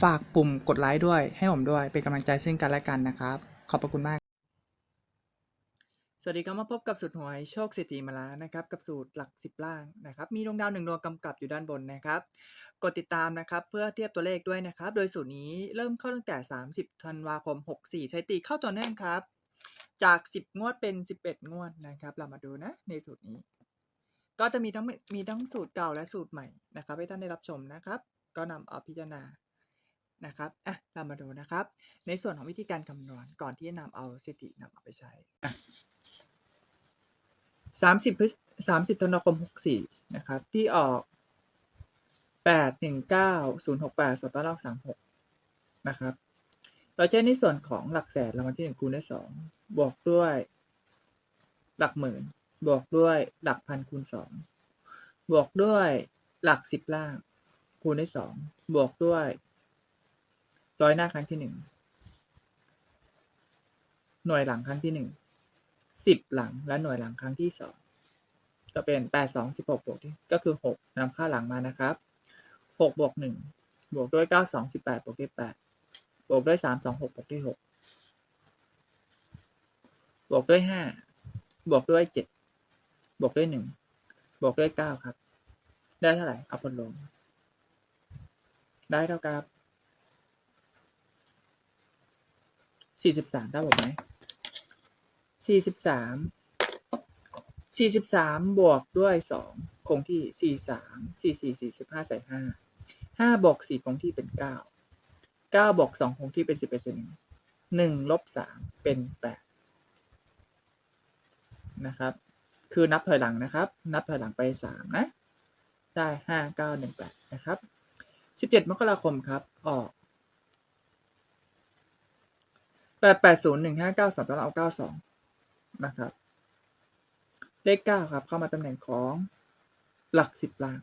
ฝากปุ่มกดไลค์ด้วย ให้ผมด้วย เป็นกำลังใจซึ่งกันและกันนะครับ ขอบพระคุณมาก สวัสดีครับมาพบกับสูตรหวยโชคเศรษฐีมาแล้วนะครับกับสูตรหลักสิบล่างนะครับ มีดวงดาวหนึ่งดวงกำกับอยู่ด้านบนนะครับ กดติดตามนะครับเพื่อเทียบตัวเลขด้วยนะครับ โดยสูตรนี้เริ่มเข้าตั้งแต่ 30ธันวาคม 64สถิติเข้าต่อเนื่องครับ จาก 10 งวดเป็น 11 งวดนะครับ เรามาดูนะในสูตรนี้ ก็จะมีทั้งมีทั้งสูตรเก่าและสูตรใหม่นะครับ ให้ท่านได้รับชมนะครับ ก็นำเอาพิจารณา นะครับอะเรามาดูนะครับ ในส่วนของวิธีการคำนวณก่อนที่จะนำเอาสถิตินำเอาไปใช้สามสิบพฤษสามสิบธันวาคมหกสี่นะครับ ที่ออกแปดหนึ่งเก้าศูนย์หกแปดส่วนต้นรอบสามหกนะครับ เราจะในส่วนของหลักแสนรางวัลที่หนึ่งคูณด้วยสองบวกด้วยหลักหมื่น บวกด้วยหลักพันคูณสองบวกด้วยหลักสิบล่างคูณด้วยสองบวกด้วย ร้อยหน้าครั้งที่หนึ่งหน่วยหลังครั้งที่หนึ่งสิบหลังและหน่วยหลังครั้งที่สองก็เป็นแปดสองสิบหกบวกที่ก็คือหกนำค่าหลังมานะครับหกบวกหนึ่งบวกด้วยเก้าสองสิบแปดบวกด้วยแปดบวกด้วยสามสองหกบวกด้วยหกบวกด้วยห้าบวกด้วยเจ็ดบวกด้วยหนึ่งบวกด้วยเก้าครับ ได้เท่าไหร่เอาผลลง ได้เท่ากับ สี่สิบสามได้ผมไหมสี่สิบสามสี่สิบสามบวกด้วยสองคงที่สี่สามสี่สี่สี่สิบห้าใส่ห้าห้าบวกสี่คงที่เป็นเก้าเก้าบวกสองคงที่เป็นสิบเปอร์เซ็นต์หนึ่งลบสามเป็นแปดนะครับ คือนับถอยหลังนะครับ นับถอยหลังไปสามนะ ได้ห้าเก้าหนึ่งแปดนะครับสิบเจ็ดมกราคมครับ ออก แปดแปดศูนย์หนึ่งห้าเก้าสองต้องเอาเก้าสองนะครับ เลขเก้าครับ เข้ามาตำแหน่งของหลักสิบล่าง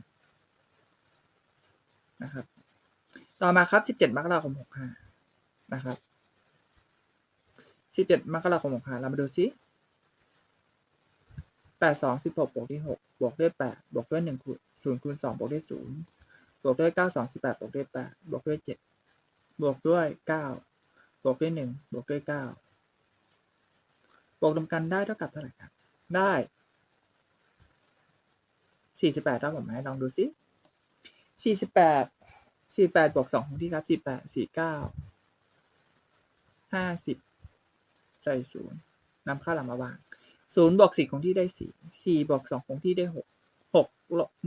นะครับ ต่อมาครับสิบเจ็ดมกราคมหกห้านะครับสิบเจ็ดมกราคมหกห้าเรามาดูซิแปดสองสิบหกบวกด้วยหกบวกด้วยแปดบวกด้วยหนึ่งคูณศูนย์คูณสองบวกด้วยศูนย์บวกด้วยเก้าสองสิบแปดบวกด้วยแปดบวกด้วยเจ็ดบวกด้วยเก้า บวกด้วยหนึ่งบวกด้วยเก้าบวกรวมกันได้เท่ากับเท่าไหร่ครับ ได้สี่สิบแปดเท่าผมไหมลองดูซิสี่สิบแปดสี่แปดบวกสองของที่ครับสี่แปดสี่เก้าห้าสิบใส่ศูนย์นำค่าหลังมาวางศูนย์บวกสี่ของที่ได้สี่สี่บวกสองของที่ได้หกหก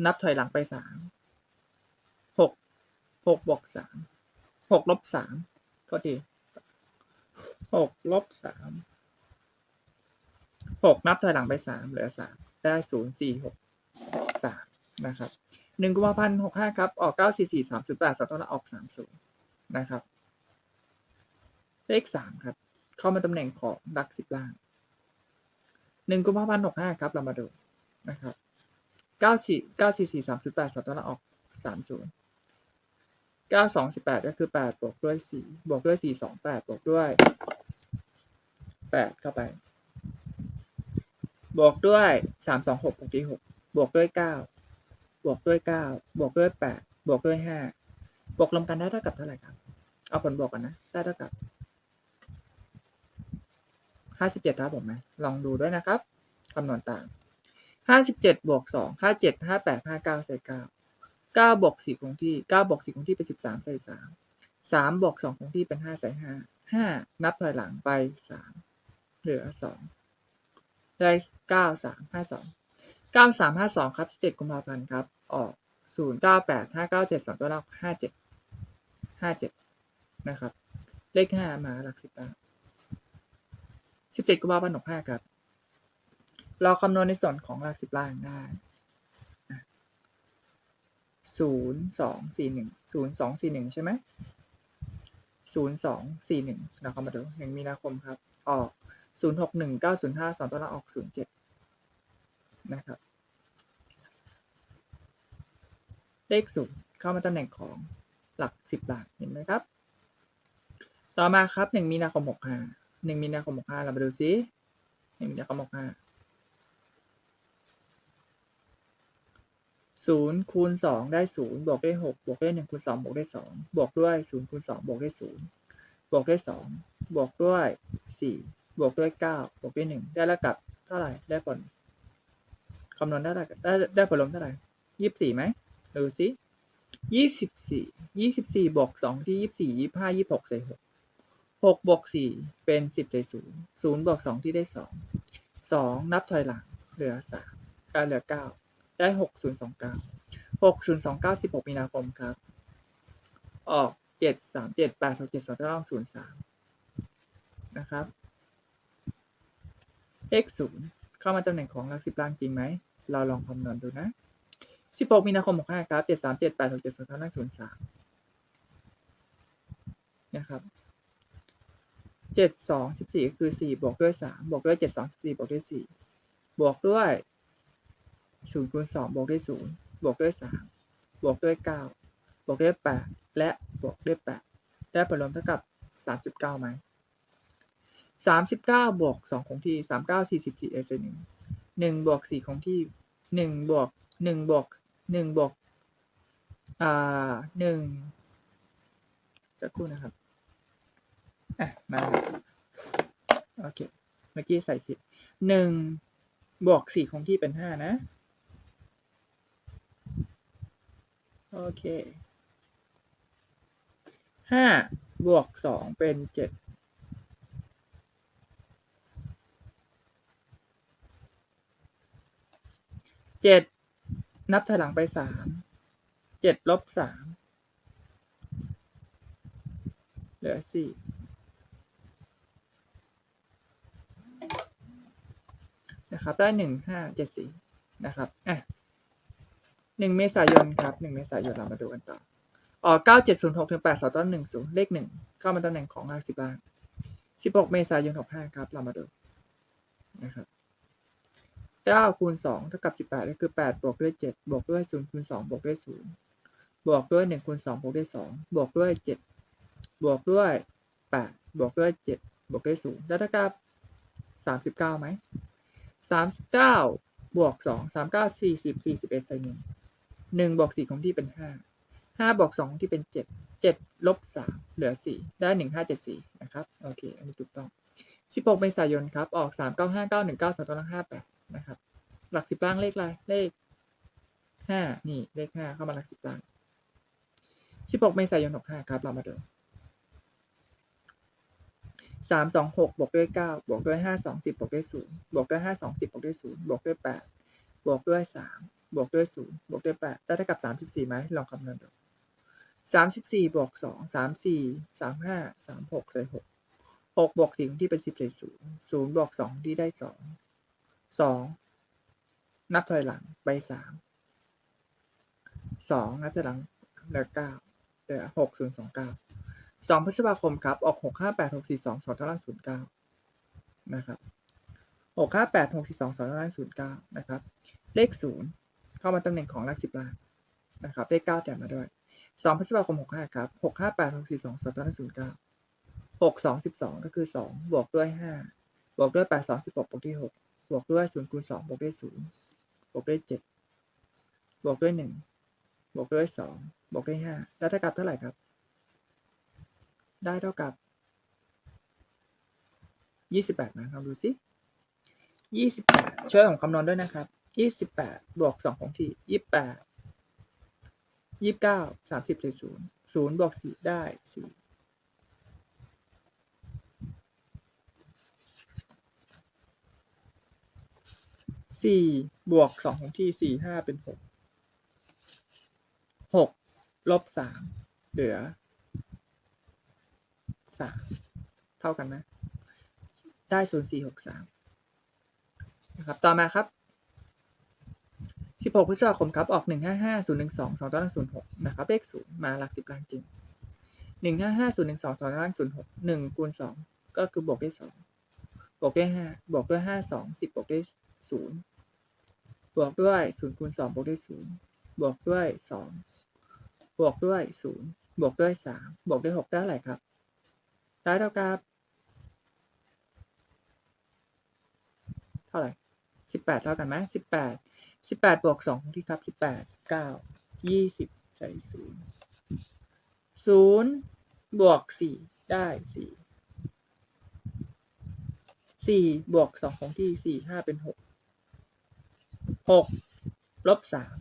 นับถอยหลังไปสามหกหกบวกสามหกลบสามก็ดี หกลบสามหกนับถอยหลังไปสามเหลือสามได้ศูนย์สี่หกสามนะครับหนึ่งกุมภาพันธ์หกห้าครับ ออกเก้าสี่สี่สามศูนย์แปดสองต้นละออกสามศูนย์นะครับ เลขสามครับ เข้ามาตำแหน่งของดักสิบล่างหนึ่งกุมภาพันธ์หกห้าครับ เรามาดูนะครับเก้าสี่เก้าสี่สี่สามศูนย์แปดสองต้นละออกสามศูนย์เก้าสองสิบแปดก็คือแปดบวกด้วยสี่บวกด้วยสี่สองแปดบวกด้วย แปดเข้าไป บวกด้วยสามสองหกบวกด้วยหกบวกด้วยเก้าบวกด้วยเก้าบวกด้วยแปดบวกด้วยห้าบวกรวมกันได้เท่ากับเท่าไหร่ครับ เอาผลบวกกันนะ ได้เท่ากับห้าสิบเจ็ดครับผมไหมลองดูด้วยนะครับคำนวณตามห้าสิบเจ็ดบวกสองห้าเจ็ดห้าแปดห้าเก้าใส่เก้าเก้าบวกสี่คงที่เก้าบวกสี่คงที่เป็นสิบสามใส่สามสามบวกสองคงที่เป็นห้าใส่ห้าห้านับถอยหลังไปสาม เหลือสองได้เก้าสามห้าสองเก้าสามห้าสองครับสิบเจ็ดกุมภาพันธ์ครับ ออกศูนย์เก้าแปดห้าเก้าเจ็ดสองตัวเลขห้าเจ็ดห้าเจ็ดนะครับ เลขห้ามาหลักสิบล้าสิบเจ็ดกุมภาพันธ์หกห้าครับ เราคำนวณในส่วนของหลักสิบล้านได้ศูนย์สองสี่หนึ่งศูนย์สองสี่หนึ่งใช่ไหมศูนย์สองสี่หนึ่งเราเข้ามาดูหนึ่งมีนาคมครับ ออก ศูนย์หกหนึ่งเก้าศูนย์ห้าสองตัวละออกศูนย์เจ็ดนะครับ เลขศูนย์เข้ามาตำแหน่งของหลักสิบหลักเห็นไหมครับ ต่อมาครับหนึ่งมีนาคมหกห้าหนึ่งมีนาคมหกห้าเรามาดูซิหนึ่งมีนาคมหกห้าศูนย์คูณสองได้ศูนย์บวกได้หกบวกได้หนึ่งคูณสองบวกได้สองบวกด้วยศูนย์คูณสองบวกได้ศูนย์บวกได้สองบวกด้วยสี่ บวกด้วยเก้าบวกด้วยหนึ่งได้แล้วกับเท่าไหร่ได้ผลคำนวณได้ได้ได้ได้ผลลมเท่าไหร่ยี่สิบสี่ไหมดูซิยี่สิบสี่ยี่สิบสี่บวกสองที่ยี่สิบสี่ยี่ห้ายี่หกใส่หกหกบวกสี่เป็นสิบใส่ศูนย์ศูนย์บวกสองที่ได้สองสองนับถอยหลังเหลือสามเอ่อเหลือเก้าได้หกศูนย์สองเก้าหกศูนย์สองเก้าสิบหกมีนาคมครับ ออกเจ็ดสามเจ็ดแปดหกเจ็ดสองต้องศูนย์สามนะครับ เลขศูนย์เข้ามาตำแหน่งของหลักสิบล่างจริงไหม เราลองคำนวณดูนะสิบหกมีนาคมหกห้าครับเจ็ดสามเจ็ดแปดหกเจ็ดสองต้องศูนย์สามนะครับเจ็ดสองสิบสี่ก็คือสี่บวกด้วยสามบวกด้วยเจ็ดสองสิบสี่บวกด้วยสี่บวกด้วยศูนย์คูณสองบวกด้วยศูนย์บวกด้วยสามบวกด้วยเก้าบวกด้วยแปดและบวกด้วยแปดได้ผลรวมเท่ากับสามสิบเก้าไหม สามสิบเก้าบวกสองคงที่สามเก้าสี่สิบสี่เอเซหนึ่งหนึ่งบวกสี่คงที่หนึ่งบวกหนึ่งบวกหนึ่งบวกอ่าหนึ่งสักครู่นะครับอะมาโอเคเมื่อกี้ใส่ผิดหนึ่งบวกสี่คงที่เป็นห้านะโอเคห้าบวกสองเป็นเจ็ด เจ็ดนับถอยหลังไปสามเจ็ดลบสามเหลือสี่นะครับได้หนึ่งห้าเจ็ดสี่นะครับอะหนึ่งเมษายนครับหนึ่งเมษายนเรามาดูกันต่ออ๋อเก้าเจ็ดศูนย์หกถึงแปดสองต้นหนึ่งศูนย์เลขหนึ่งเข้ามาตำแหน่งของหลักสิบล้านสิบหกเมษายนหกห้าครับ เรามาดูนะครับ เก้าคูณสองเท่ากับสิบแปดก็คือแปดบวกด้วยเจ็ดบวกด้วยศูนย์คูณสองบวกด้วยศูนย์บวกด้วยหนึ่งคูณสองบวกด้วยสองบวกด้วยเจ็ดบวกด้วยแปดบวกด้วยเจ็ดบวกด้วยศูนย์ได้เท่ากับสามสิบเก้าไหมสามสิบเก้าบวกสองสามเก้าสี่สิบสี่สิบเอ็ดใส่หนึ่งหนึ่งบวกสี่ของที่เป็นห้าห้าบวกสองของที่เป็นเจ็ดเจ็ดลบสามเหลือสี่ได้หนึ่งห้าเจ็ดสี่นะครับ โอเค อันนี้ถูกต้องสิบหกเมษายนครับ ออกสามเก้าห้าเก้าหนึ่งเก้าสองตัวละห้าแปด นะครับ หลักสิบล่างเลขอะไรเลขห้านี่เลขห้าเข้ามาหลักสิบล่างสิบหกเมษายนหกห้าครับเรามาดูสามสองหกบวกด้วยเก้าบวกด้วยห้าสองสิบบวกด้วยศูนย์บวกด้วยห้าสองสิบบวกด้วยศูนย์บวกด้วยแปดบวกด้วยสามบวกด้วยศูนย์บวกด้วยแปดได้เท่ากับสามสิบสี่ไหมลองคำนวณดูสามสิบสี่บวกสองสามสี่สามห้าสามหกใส่หกหกบวกสี่ที่เป็นสิบใส่ศูนย์ศูนย์บวกสองที่ได้สอง สองนับถอยหลังไปสามสองนับถอยหลังเหลือเก้าเหลือหกศูนย์สองเก้าสองพฤษภาคมครับ ออกหกห้าแปดหกสี่สองสองเท่ากับศูนย์เก้านะครับหกห้าแปดหกสี่สองสองเท่ากับศูนย์เก้านะครับ เลขศูนย์เข้ามาตำแหน่งของหลักสิบล้านนะครับ เลขเก้าแถมมาด้วยสองพฤษภาคมหกห้าครับหกห้าแปดหกสี่สองสองตัวนั้นศูนย์เก้าหกสองสิบสองก็คือสองบวกด้วยห้าบวกด้วยแปดสองสิบหกบวกด้วยหก บวกด้วยศูนย์คูณสองบวกด้วยศูนย์บวกด้วยเจ็ดบวกด้วยหนึ่งบวกด้วยสองบวกด้วยห้าได้เท่ากับเท่าไหร่ครับ ได้เท่ากับยี่สิบแปดนะลองดูสิยี่สิบแปดช่วยผมคำนวณด้วยนะครับยี่สิบแปดบวกสองของที่ยี่สิบแปดยี่สิบเก้าสามสิบใส่ศูนย์ศูนย์บวกสี่ได้สี่ สี่บวกสองคงที่สี่ห้าเป็นหกหกลบสามเหลือสามเท่ากันไหมได้ศูนย์สี่หกสามนะครับ ต่อมาครับสิบหกพฤษภาคมครับ ออกหนึ่งห้าห้าศูนย์หนึ่งสองสองตัวล่างศูนย์หกนะครับ เลขศูนย์มาหลักสิบกลางจริงหนึ่งห้าห้าศูนย์หนึ่งสองสองตัวล่างศูนย์หกหนึ่งคูณสองก็คือบวกด้วยสองบวกด้วยห้าบวกด้วยห้าสองสิบบวกด้วย ศูนย์บวกด้วยศูนย์คูณสองบวกด้วยศูนย์บวกด้วยสองบวกด้วยศูนย์บวกด้วยสามบวกด้วยหกได้อะไรครับ ได้เท่ากับ เท่าไหร่สิบแปดเท่ากันไหมสิบแปดสิบแปดบวกสองคงที่ครับสิบแปดสิบเก้ายี่สิบใส่ศูนย์ศูนย์บวกสี่ได้สี่สี่บวกสองของที่สี่ห้าเป็นหก หกลบสาม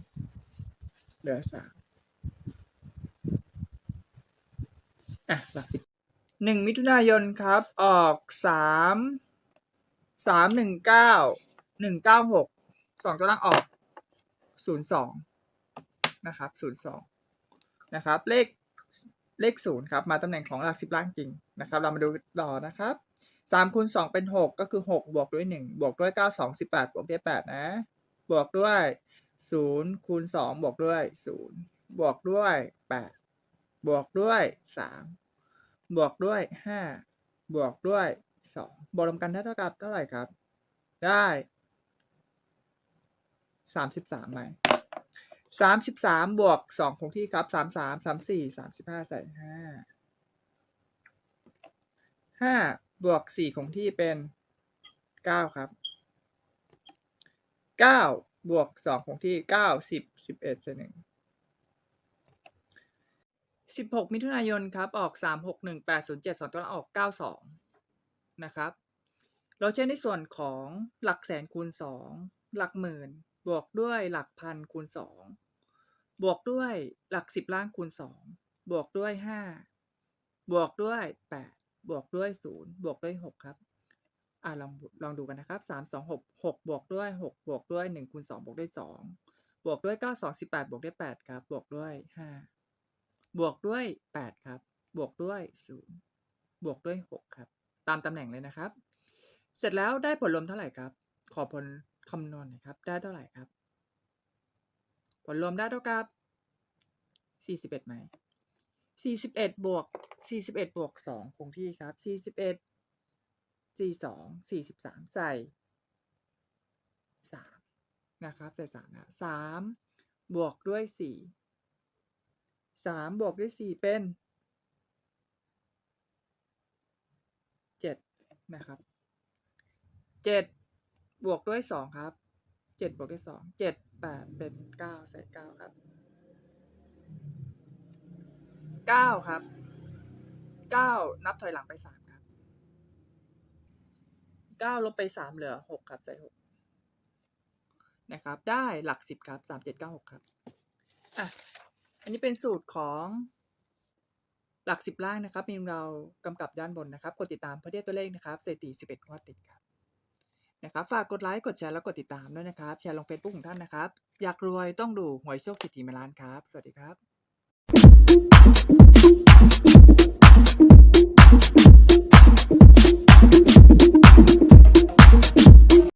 เหลือสามอะหลักสิบหนึ่งมิถุนายนครับ ออกสามสามหนึ่งเก้าหนึ่งเก้าหกสองตัวล่างออกศูนย์สองนะครับศูนย์สองนะครับ เลขเลขศูนย์ครับ มาตำแหน่งของหลักสิบล่างจริงนะครับ เรามาดูต่อนะครับสามคูณสองเป็นหกก็คือหกบวกด้วยหนึ่งบวกด้วยเก้าสองสิบแปดบวกด้วยแปดนะ บวกด้วยศูนย์คูณสองบวกด้วยศูนย์บวกด้วยแปดบวกด้วยสามบวกด้วยห้าบวกด้วยสองบวกรวมกันได้เท่ากับเท่าไหร่ครับ ได้สามสิบสามไหมสามสิบสามบวกสองคงที่ครับสามสามสามสี่สามสิบห้าใส่ห้าห้าบวกสี่คงที่เป็นเก้าครับ เก้าบวกสองคงที่เก้าสิบสิบเอ็ดใส่หนึ่งสิบหกมิถุนายนครับ ออกสามหกหนึ่งแปดศูนย์เจ็ดสองตัวละออกเก้าสองนะครับ เราใช้ในส่วนของหลักแสนคูณสองหลักหมื่น บวกด้วยหลักพันคูณสองบวกด้วยหลักสิบล้านคูณสองบวกด้วยห้าบวกด้วยแปดบวกด้วยศูนย์บวกด้วยหกครับ อ่าลองลองดูกันนะครับสามสองหกหกบวกด้วยหกบวกด้วยหนึ่งคูณสองบวกด้วยสองบวกด้วยเก้าสองสิบแปดบวกด้วยแปดครับ บวกด้วยห้าบวกด้วยแปดครับ บวกด้วยศูนย์บวกด้วยหกครับ ตามตำแหน่งเลยนะครับ เสร็จแล้วได้ผลรวมเท่าไหร่ครับ ขอผลคำนวณหน่อยครับ ได้เท่าไหร่ครับ ผลรวมได้เท่ากับ41ไหม41บวก41บวก2คงที่ครับ 41 42 43ใส่3นะครับใส่3นะ3บวกด้วย4 3บวกด้วย4เป็น7นะครับเจ็ดบวกด้วยสองครับเจ็ดบวกด้วยสองเจ็ดแปดเป็นเก้าใส่เก้าครับเก้าครับเก้านับถอยหลังไปสาม เก้าลบไปสามเหลือหกครับใส่หกนะครับ ได้หลักสิบครับสามเจ็ดเก้าหกครับอะอันนี้เป็นสูตรของหลักสิบล่างนะครับ มีเรากำกับด้านบนนะครับ กดติดตามเพื่อได้ตัวเลขนะครับสถิติสิบเอ็ดงวดติดครับนะครับฝากกดไลค์กดแชร์แล้วกดติดตามด้วยนะครับ แชร์ลงเฟซบุ๊กของท่านนะครับ อยากรวยต้องดูหวยโชคสิทธิมาล้านครับ สวัสดีครับ